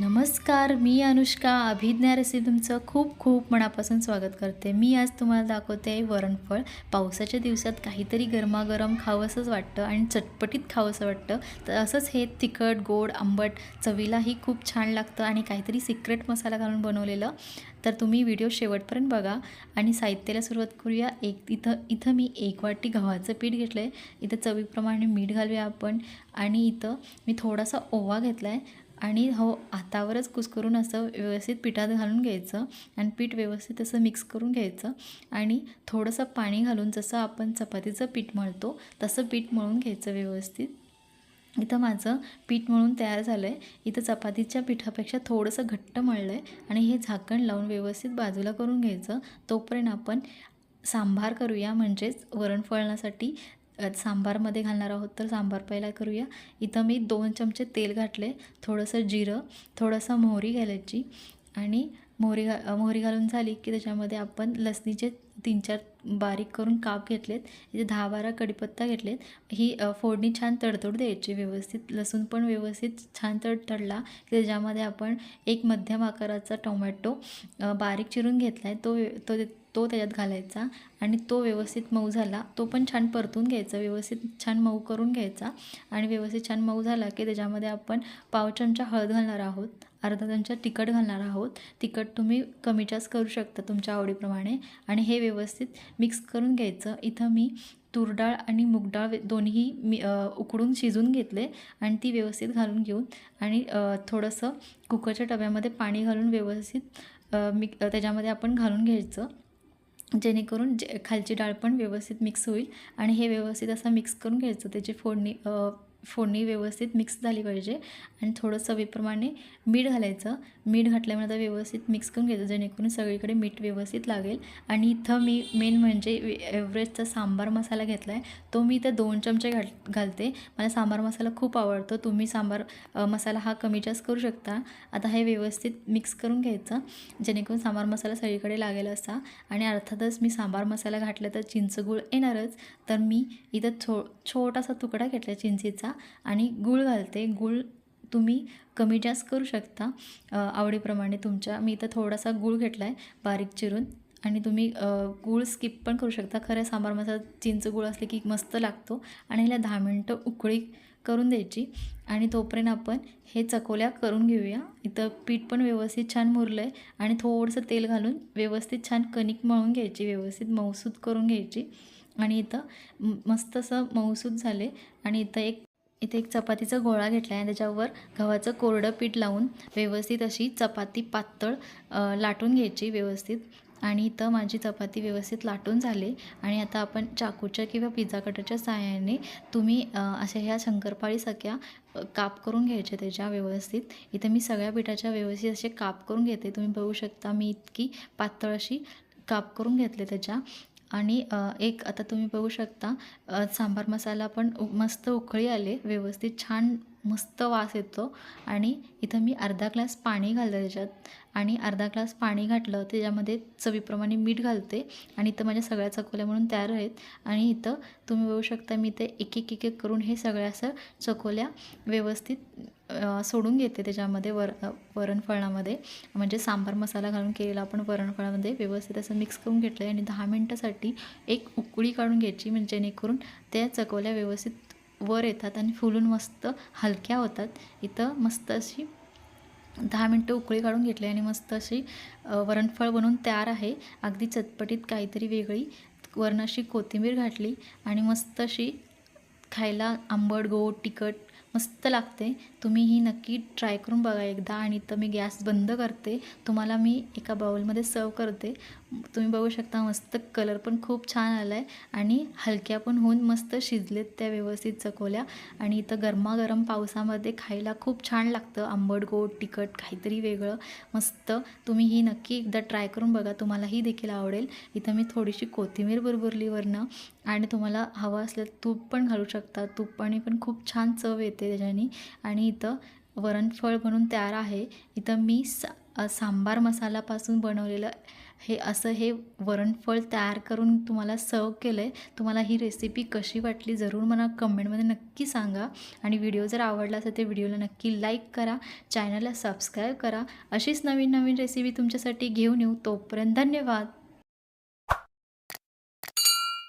नमस्कार मी अनुष्का अभिज्ञा रेसिपी तुमचं खूप खूप मनापासून स्वागत करते. मी आज तुम्हाला दाखवते आहे वरणफळ. पावसाच्या दिवसात काहीतरी गरमागरम खावंसंच वाटतं आणि चटपटीत खावंसं वाटतं. तर असंच हे तिखट गोड आंबट चवीलाही खूप छान लागतं आणि काहीतरी सिक्रेट मसाला घालून बनवलेलं. तर तुम्ही व्हिडिओ शेवटपर्यंत बघा आणि साहित्याला सुरुवात करूया. एक इथं इथं मी एक वाटी गव्हाचं पीठ घेतलं आहे इथं चवीप्रमाणे मीठ घालूया आपण. आणि इथं मी थोडासा ओवा घेतला आहे आणि हो हातावरच कुस्करून असं व्यवस्थित पिठात घालून घ्यायचं आणि पीठ व्यवस्थित असं मिक्स करून घ्यायचं आणि थोडंसं पाणी घालून जसं आपण चपातीचं पीठ मळतो तसं पीठ मळून घ्यायचं व्यवस्थित. इथं माझं पीठ मळून तयार झालं आहे इथं चपातीच्या पिठापेक्षा थोडंसं घट्ट मळलं आहे आणि हे झाकण लावून व्यवस्थित बाजूला करून घ्यायचं. तोपर्यंत आपण सांबार करूया म्हणजेच वरण फळण्यासाठी. सांबारमध्ये घालणार आहोत तर सांबार पहिला करूया. इथं मी दोन चमचे तेल घातले थोडंसं जिरं थोडंसं मोहरी घालायची आणि मोहरी घा मोहरी घालून झाली की त्याच्यामध्ये आपण लसणीचे तीन चार बारीक करून काप घेतलेत इथे दहा बारा कडीपत्ता घेतलेत. ही फोडणी छान तडतोड द्यायची व्यवस्थित लसूण पण व्यवस्थित छान तडतडला की त्याच्यामध्ये आपण एक मध्यम आकाराचा टोमॅटो बारीक चिरून घेतला आहे तो तो तो त्याच्यात घालायचा आणि तो व्यवस्थित मऊ झाला तो पण छान परतून घ्यायचा व्यवस्थित छान मऊ करून घ्यायचा आणि व्यवस्थित छान मऊ झाला की त्याच्यामध्ये आपण पाव चमचा हळद घालणार आहोत. अर्धा चमचा तिखट घालणार आहोत. तिखट तुम्ही कमी जास्त करू शकता तुमच्या आवडीप्रमाणे. आणि हे व्यवस्थित मिक्स करून घ्यायचं. इथं मी तूर डाळ आणि मूग डाळ दोन्ही मी उकडून शिजून घेतले. आणि ती व्यवस्थित घालून घेऊन आणि थोडंसं कुकरच्या डब्यामध्ये पाणी घालून व्यवस्थित मिक त्याच्यामध्ये आपण घालून घ्यायचं. जेणेकरून जे खालची डाळ पण व्यवस्थित मिक्स होईल. आणि हे व्यवस्थित असं मिक्स करून घ्यायचं. त्याची फोडणी फोडणी व्यवस्थित मिक्स झाली पाहिजे. आणि थोडं चवीप्रमाणे मीठ घालायचं. मीठ घातल्यामुळे आता व्यवस्थित मिक्स करून घ्यायचं जेणेकरून सगळीकडे मीठ व्यवस्थित लागेल. आणि इथं मी मेन म्हणजे एव्हरेजचा सांबार मसाला घेतला आहे तो मी इथं दोन चमचे घाल घालते. मला सांबार मसाला खूप आवडतो. तुम्ही सांबार मसाला हा कमी जास्त करू शकता. आता हे व्यवस्थित मिक्स करून घ्यायचं. जेणेकरून सांबार मसाला सगळीकडे लागेल असा. आणि अर्थातच मी सांबार मसाला घातला तर चिंचगूळ येणारच. तर मी इथं छो छोटासा तुकडा घेतला चिंचेचा. आणि गूळ घालते. गूळ तुम्ही कमी जास्त करू शकता. आवडीप्रमाणे तुमच्या मी इथं थोडासा गूळ घेतला आहे बारीक चिरून. आणि तुम्ही गूळ स्किप पण करू शकता. खरं सांबार मसाला चिंच गूळ असले की मस्त लागतो. आणि ह्याला दहा मिनटं उकळी करून द्यायची. आणि तोपर्यंत आपण हे चकोल्या करून घेऊया. इथं पीठ पण व्यवस्थित छान मुरलं आहे आणि थोडंसं तेल घालून व्यवस्थित छान कणिक मळून घ्यायची. व्यवस्थित मऊसूद करून घ्यायची. आणि इथं मस्त असं मऊसूत झाले. आणि इथं एक इथे एक चपातीचा गोळा घेतला आहे त्याच्यावर गव्हाचं कोरडं पीठ लावून व्यवस्थित अशी चपाती पातळ लाटून घ्यायची व्यवस्थित. आणि इथं माझी चपाती व्यवस्थित लाटून झाले. आणि आता आपण चाकूच्या किंवा पिझ्झा कटरच्या सहाय्याने तुम्ही अशा ह्या शंकरपाळी सगळ्या काप करून घ्यायचे त्याच्या व्यवस्थित. इथं मी सगळ्या पिठाच्या व्यवस्थित असे काप करून घेते. तुम्ही बघू शकता मी इतकी पातळ अशी काप करून घेतले त्याच्या. आणि एक आता तुम्ही बघू शकता सांबार मसाला पण मस्त उकळी आले व्यवस्थित छान मस्त वास येतो आणि इथं मी अर्धा ग्लास पाणी घालते त्याच्यात आणि अर्धा ग्लास पाणी घातलं त्याच्यामध्ये चवीप्रमाणे मीठ घालते आणि इथं माझ्या सगळ्या चकोल्या म्हणून तयार आहेत आणि इथं तुम्ही बघू शकता मी ते एक एक एक एक करून हे सगळ्या असं चकोल्या व्यवस्थित सोडून घेते त्याच्यामध्ये वर वरणफळामध्ये. म्हणजे सांबार मसाला घालून केलेला आपण वरणफळामध्ये व्यवस्थित असं मिक्स करून घेतलं आहे आणि दहा मिनटासाठी एक उकळी काढून घ्यायची म्हणजे जेणेकरून त्या चकवल्या व्यवस्थित वर येतात आणि फुलून मस्त हलक्या होतात. इथं मस्त अशी दहा मिनटं उकळी काढून घेतली आणि मस्त अशी वरणफळ बनवून तयार आहे. अगदी चटपटीत काहीतरी वेगळी वरण अशी कोथिंबीर घातली आणि मस्त अशी खायला आंबट गोड तिखट मस्त लागते. तुम्ही ही नक्की ट्राय करून बघा एकदा आणि इथं मी गॅस बंद करते. तुम्हाला मी एका बाउलमध्ये सर्व करते. तुम्ही बघू शकता मस्त कलर पण खूप छान आला आहे आणि हलक्या पण होऊन मस्त शिजलेत त्या व्यवस्थित चकोल्या. आणि इथं गरमागरम पावसामध्ये खायला खूप छान लागतं. आंबट गोड तिखट काहीतरी वेगळं. मस्त तुम्ही ही नक्की एकदा ट्राय करून बघा. तुम्हालाही देखील आवडेल. इथं मी थोडीशी कोथिंबीर भरभरली वरनं आणि तुम्हाला हवं असलं तूप पण घालू शकता. तुपाने पण खूप छान चव येते त्याच्याने. आणि इथं वरणफळ म्हणून तयार आहे. इथं मी सा सांबार मसालापासून बनवलेलं हे असं हे वरणफळ तयार करून तुम्हाला सर्व केलं आहे तुम्हाला ही रेसिपी कशी वाटली जरूर मला कमेंटमध्ये नक्की सांगा. आणि व्हिडिओ जर आवडला असेल तर व्हिडिओला नक्की लाईक करा. चॅनलला सबस्क्राईब करा. अशीच नवीन नवीन रेसिपी तुमच्यासाठी घेऊन येऊ. तोपर्यंत धन्यवाद.